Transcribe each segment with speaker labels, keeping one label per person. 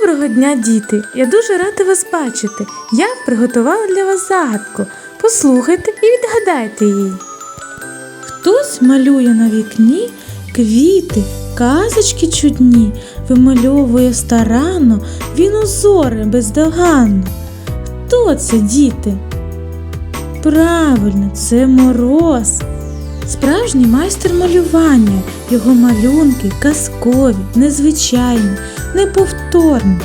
Speaker 1: Доброго дня, діти! Я дуже рада вас бачити. Я приготувала для вас загадку. Послухайте і відгадайте її. Хтось малює на вікні квіти, казочки чудні, вимальовує старанно, він узори бездоганно. Хто це, діти? Правильно, це мороз. Справжній майстер малювання, його малюнки казкові, незвичайні, неповторні.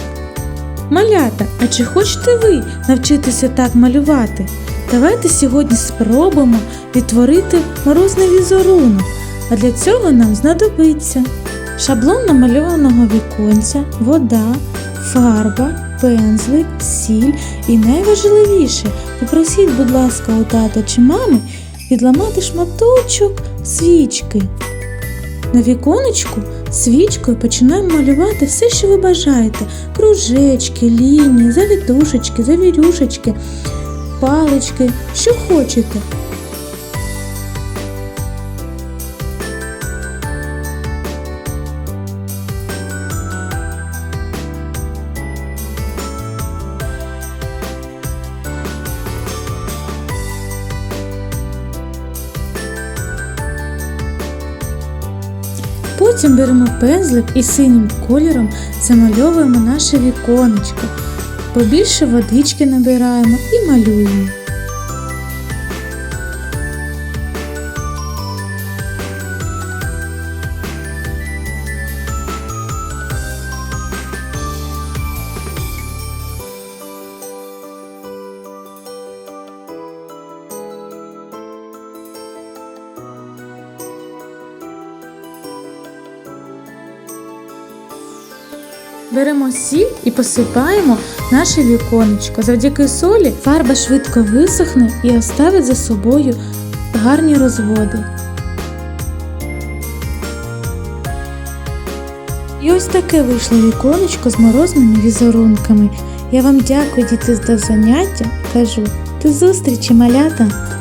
Speaker 1: Малята, а чи хочете ви навчитися так малювати? Давайте сьогодні спробуємо відтворити морозний візерунок, а для цього нам знадобиться шаблон намальованого віконця, вода, фарба, пензлик, сіль і найважливіше попросіть, будь ласка, у тата чи мами відламати шматочок свічки. На віконечку свічкою починаємо малювати все, що ви бажаєте: кружечки, лінії, завітушечки, завірюшечки, палички, що хочете. Потім беремо пензлик і синім кольором замальовуємо наше віконечко. Побільше водички набираємо і малюємо. Беремо сіль і посипаємо наше віконечко. Завдяки солі фарба швидко висохне і оставить за собою гарні розводи. І ось таке вийшло віконечко з морозними візерунками. Я вам дякую, діти, за заняття. Кажу, до зустрічі, малята!